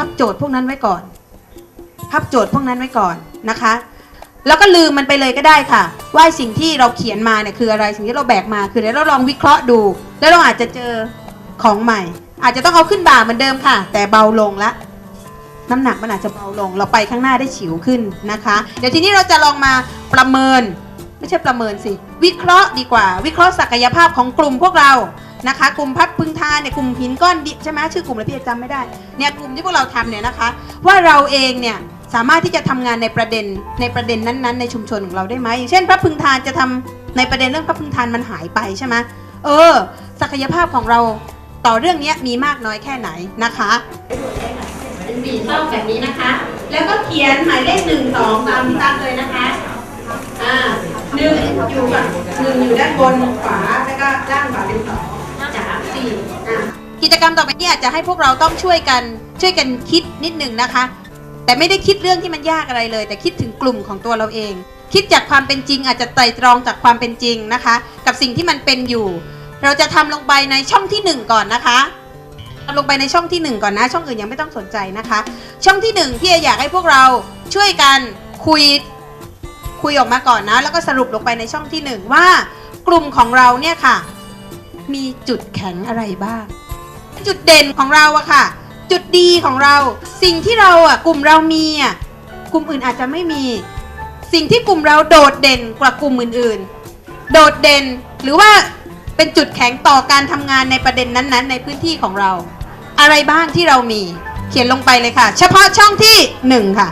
ับโจทย์พวกนั้นไว้ก่อน พับโจทย์พวกนั้นไว้ก่อนนะคะ แล้วก็ลืมมันไปเลยก็ได้ค่ะ ว่าสิ่งที่เราเขียนมาเนี่ยคืออะไรสิ่งที่เราแบกมาคืออะไรเราลองวิเคราะห์ดู แล้วเราอาจจะเจอของใหม่ อาจจะต้องเอาขึ้นบ่าเหมือนเดิมค่ะ แต่เบาลงละน้ำหนักมันอาจจะเบาลง เราไปข้างหน้าได้ฉิวขึ้นนะคะ เดี๋ยวทีนี้เราจะลองมาประเมิน ไม่ใช่ประเมินสิ วิเคราะห์ดีกว่า วิเคราะห์ศักยภาพของกลุ่มพวกเรา นะคะ กลุ่มพัดพึงทานเนี่ยกลุ่มหินก้อนดิใช่ไหมชื่อกลุ่มอะไรพี่จำไม่ได้เนี่ยกลุ่มที่พวกเราทำเนี่ยนะคะ ว่าเราเองเนี่ยสามารถที่จะทำงานในประเด็นในประเด็นนั้นๆ ในชุมชนของเราได้ไหมอย่างเช่นพระพึงทานจะทำในประเด็นเรื่องพระพึงทานมันหายไปใช่ไหมเออ ศักยภาพของเราต่อเรื่องนี้มีมากน้อยแค่ไหนนะคะเป็นสีส้มแบบนี้นะคะ แล้วก็เขียนหมายเลขหนึ่งสองตามที่ตั้งเลยนะคะอ่าหนึ่งอยู่กับหนึ่งอยู่ด้านบนขวาแล้วก็ด้านขวาเป็นสองสามสี่อะ กิจกรรมต่อไปนี้อาจจะให้พวกเราต้องช่วยกันช่วยกันคิดนิดหนึ่งนะคะ แต่ไม่ได้คิดเรื่องที่มันยากอะไรเลย แต่คิดถึงกลุ่มของตัวเราเอง คิดจากความเป็นจริง อาจจะไตรตรองจากความเป็นจริงนะคะ กับสิ่งที่มันเป็นอยู่ เราจะทำลงไปในช่องที่หนึ่งก่อนนะคะเอาลงไปในช่องที่หนึ่งก่อนนะ ช่องอื่นยังไม่ต้องสนใจนะคะ ช่องที่หนึ่งที่อยากให้พวกเราช่วยกันคุยคุยออกมาก่อนนะ แล้วก็สรุปลงไปในช่องที่หนึ่งว่ากลุ่มของเราเนี่ยค่ะ มีจุดแข็งอะไรบ้าง จุดเด่นของเราอะค่ะ จุดดีของเรา สิ่งที่เราอะกลุ่มเรามีอะกลุ่มอื่นอาจจะไม่มี สิ่งที่กลุ่มเราโดดเด่นกว่ากลุ่มอื่นๆ โดดเด่นหรือว่าเป็นจุดแข็งต่อการทำงานในประเด็นนั้นๆ ในพื้นที่ของเรา อะไรบ้างที่เรามี เขียนลงไปเลยค่ะ เฉพาะช่องที่หนึ่งค่ะ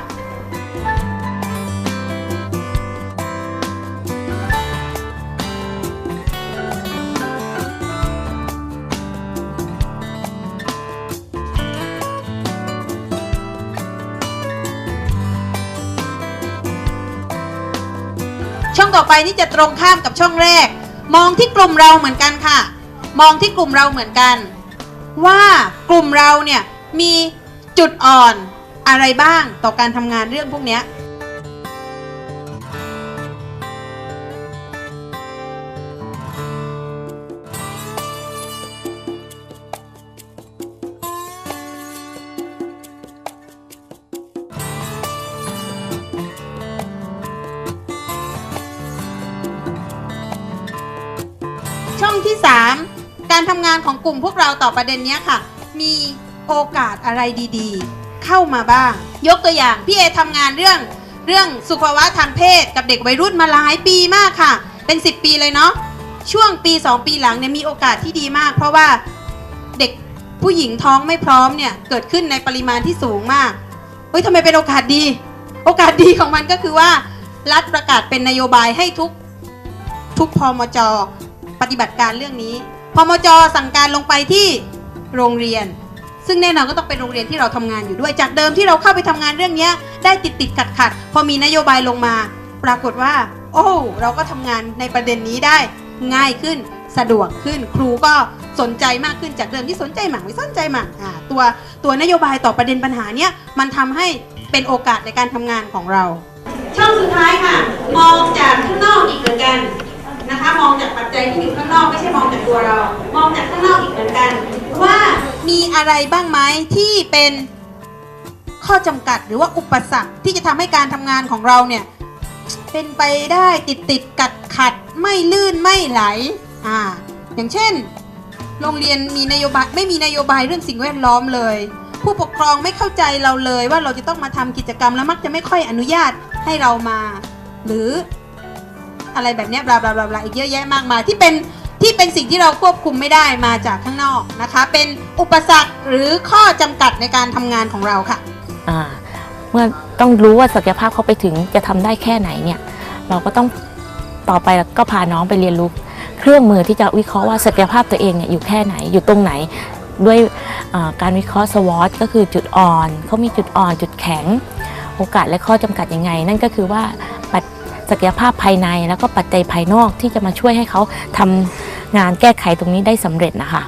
ต่อไปนี่จะตรงข้ามกับช่องแรก มองที่กลุ่มเราเหมือนกันค่ะ มองที่กลุ่มเราเหมือนกัน ว่ากลุ่มเราเนี่ยมีจุดอ่อนอะไรบ้างต่อการทำงานเรื่องพวกนี้ ช่องที่ 3 การทำงานของกลุ่มพวกเราต่อประเด็นนี้ค่ะ มีโอกาสอะไรดีๆ เข้ามาบ้าง ยกตัวอย่างพี่เอทำงานเรื่องเรื่องสุขภาวะทางเพศกับเด็กวัยรุ่นมาหลายปีมากค่ะ เป็น 10 ปีเลยเนาะช่วงปี 2 ปีหลังเนี่ยมีโอกาสที่ดีมาก เพราะว่าเด็กผู้หญิงท้องไม่พร้อมเนี่ยเกิดขึ้นในปริมาณที่สูงมากเฮ้ยทำไมเป็นโอกาสดี โอกาสดีของมันก็คือว่า รัฐประกาศเป็นนโยบายให้ทุกทุกพมจ ปฏิบัติการเรื่องนี้พมจสั่งการลงไปที่โรงเรียน ซึ่งแน่นอนก็ต้องเป็นโรงเรียนที่เราทำงานอยู่ด้วยจากเดิมที่เราเข้าไปทำงานเรื่องนี้ได้ติดติดขัดขัดพอมีนโยบายลงมา ปรากฏว่า โอ้ เราก็ทำงานในประเด็นนี้ได้ง่ายขึ้นสะดวกขึ้นครูก็สนใจมากขึ้นจากเดิมที่สนใจหมังไม่สนใจหมังอ่าตัวตัวนโยบายต่อประเด็นปัญหาเนี้ยมันทำให้เป็นโอกาสในการทำงานของเรา ช่องสุดท้ายค่ะ มองจากข้างนอกอีกเหมือนกัน นะคะ มองจากปัจจัยที่อยู่ข้างนอกไม่ใช่มองจากตัวเรา มองจากข้างนอกอีกเหมือนกัน ว่ามีอะไรบ้างไหมที่เป็นข้อจำกัดหรือว่าอุปสรรคที่จะทำให้การทำงานของเราเนี่ยเป็นไปได้ติดติดกัดขัดไม่ลื่นไม่ไหลอ่าอย่างเช่น โรงเรียนมีนโยบายไม่มีนโยบายเรื่องสิ่งแวดล้อมเลย ผู้ปกครองไม่เข้าใจเราเลยว่าเราจะต้องมาทำกิจกรรมแล้วมักจะไม่ค่อยอนุญาตให้เรามา หรือ อะไรแบบนี้บลาบลาบลาบลาอีกเยอะแยะมากมายที่เป็นที่เป็นสิ่งที่เราควบคุมไม่ได้มาจากข้างนอกนะคะ เป็นอุปสรรคหรือข้อจำกัดในการทำงานของเราค่ะอ่าเมื่อต้องรู้ว่าศักยภาพเขาไปถึงจะทำได้แค่ไหนเนี่ย เราก็ต้องต่อไปก็พาน้องไปเรียนรู้เครื่องมือที่จะวิเคราะห์ว่าศักยภาพตัวเองเนี่ยอยู่แค่ไหนอยู่ตรงไหน ด้วยการวิเคราะห์สวอตก็คือจุดอ่อนเขามีจุดอ่อนจุดแข็ง โอกาสและข้อจำกัดยังไง นั่นก็คือว่า ศักยภาพภายใน แล้วก็ปัจจัยภายนอกที่จะมาช่วยให้เขาทำงานแก้ไขตรงนี้ได้สำเร็จนะคะ